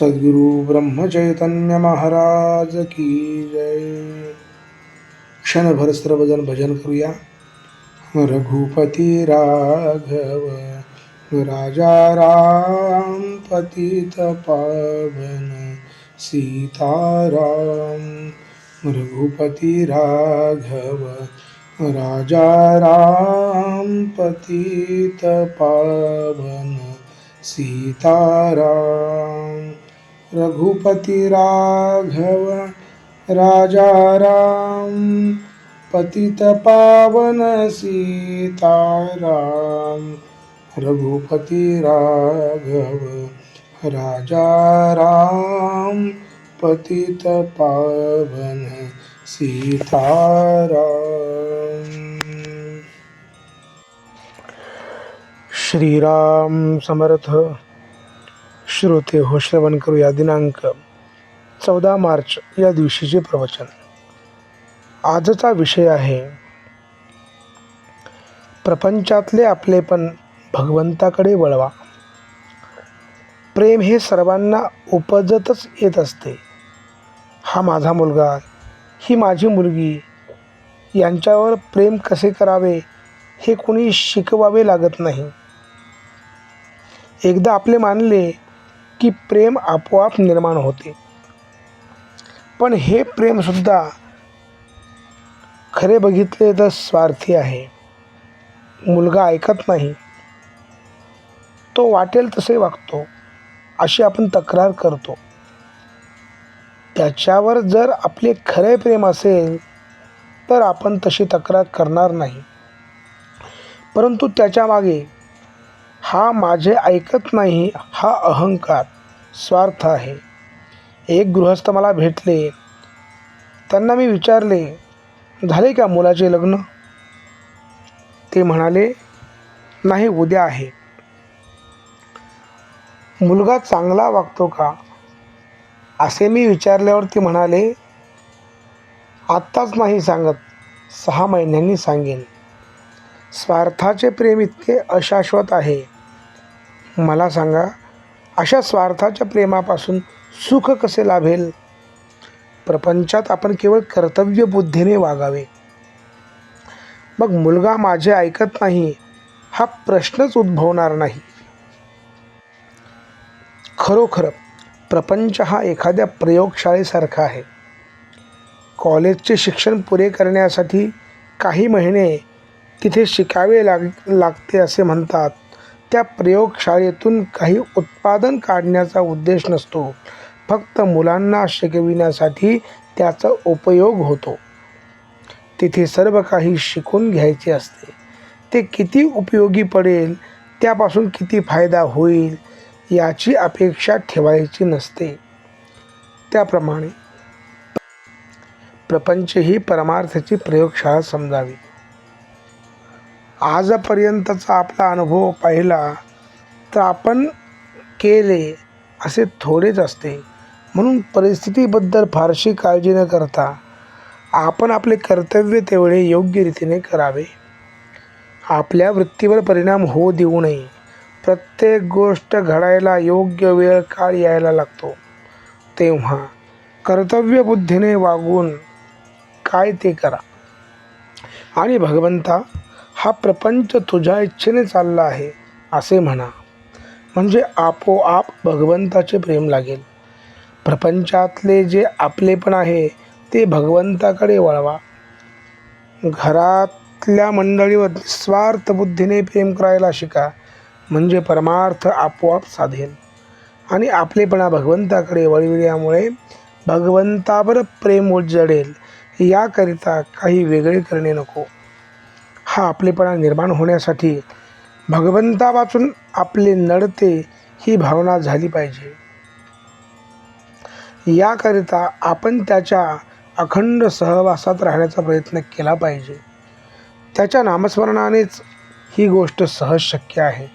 सद्गुरु ब्रह्मचैतन्य महाराज की जय। क्षणभर सर्वजण भजन करूया। रघुपती राघव राजा राम पतित पावन सीताराम। रघुपती राघव राजा राम पतित पावन सीताराम। रघुपती राघव राजा राम पतित पावन सीताराम। रघुपती राघव राजा राम पतित पावन सीताराम। श्रीराम समर्थ। श्रोते हो श्रवण करूया दिनांक चौदा मार्च या दिवशीचे प्रवचन. आजचा विषय आहे प्रपंचातले आपलेपण भगवंताकडे वळवा. प्रेम हे सर्वांना उपजतच येत असते. हा माझा मुलगा ही माझी मुलगी यांच्यावर प्रेम कसे करावे हे कोणी शिकवावे लागत नाही. एकदा आपले मानले की प्रेम आपोआप निर्माण होते. पण हे प्रेमसुद्धा खरे बघितले तर स्वार्थी आहे. मुलगा ऐकत नाही. तो वाटेल तसे वागतो अशी आपण तक्रार करतो. त्याच्यावर जर आपले खरे प्रेम असेल तर आपण तशी तक्रार करणार नाही. परंतु त्याच्यामागे हा माझे ऐकत नाही हा अहंकार स्वार्थ आहे. एक गृहस्थ मला भेटले. त्यांना मी विचारले झाले का मुलाचे लग्न? ते म्हणाले नाही उद्या आहे. मुलगा चांगला वागतो का? असे मी विचारल्यावर ते म्हणाले आत्ताच नाही सांगत सहा महिन्यांनी सांगेन. स्वार्थाचे प्रेम इतके अशाश्वत आहे. मला सांगा अशा स्वार्थाच्या प्रेमापासून सुख कसे लाभेल? प्रपंचात आपण केवळ कर्तव्य बुद्धीने वागावे. मग मुलगा माझे ऐकत नाही हा प्रश्नच उद्भवणार नाही. खरोखर प्रपंच हा एखाद्या प्रयोगशाळेसारखा आहे. कॉलेजचे शिक्षण पुरे करण्यासाठी काही महिने तिथे शिकावे लाग लागते असे म्हणतात. त्या प्रयोगशाळेतून काही उत्पादन काढण्याचा उद्देश नसतो. फक्त मुलांना शिकविण्यासाठी त्याचा उपयोग होतो. तिथे सर्व काही शिकून घ्यायचे असते. ते किती उपयोगी पडेल त्यापासून किती फायदा होईल याची अपेक्षा ठेवायची नसते. त्याप्रमाणे प्रपंच ही परमार्थाची प्रयोगशाळा समजावी. आजपर्यंतचा आपला अनुभव पाहिला तर आपण केले असे थोडेच असते. म्हणून परिस्थितीबद्दल फारशी काळजी न करता आपण आपले कर्तव्य तेवढे योग्य रीतीने करावे. आपल्या वृत्तीवर परिणाम होऊ देऊ नये. प्रत्येक गोष्ट घडायला योग्य वेळ काळ यायला लागतो. तेव्हा कर्तव्यबुद्धीने वागून काय ते करा. आणि भगवंता हा प्रपंच तुझ्या इच्छेने चालला आहे असे म्हणा. म्हणजे आपोआप भगवंताचे प्रेम लागेल. प्रपंचातले जे आपलेपण आहे ते भगवंताकडे वळवा. घरातल्या मंडळीवर निस्वार्थ बुद्धीने प्रेम करायला शिका म्हणजे परमार्थ आपोआप साधेल. आणि आपलेपणा भगवंताकडे वळविल्यामुळे भगवंतावर प्रेम उजडेल याकरिता काही वेगळे करणे नको. हा आपलेपणा निर्माण होण्यासाठी भगवंतापासून आपले नडते ही भावना झाली पाहिजे. याकरिता आपण त्याच्या अखंड सहवासात राहण्याचा प्रयत्न केला पाहिजे. त्याच्या नामस्मरणानेच ही गोष्ट सहज शक्य आहे.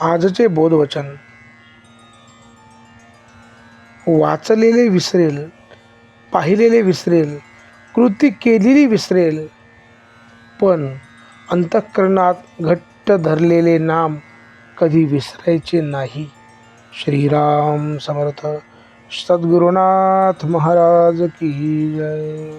आजचे बोधवचन. वाचलेले विसरेल पाहिलेले विसरेल कृती केलेली विसरेल पण अंतःकरणात घट्ट धरलेले नाम कधी विसरायचे नाही. श्रीराम समर्थ सद्गुरुनाथ महाराज की जय.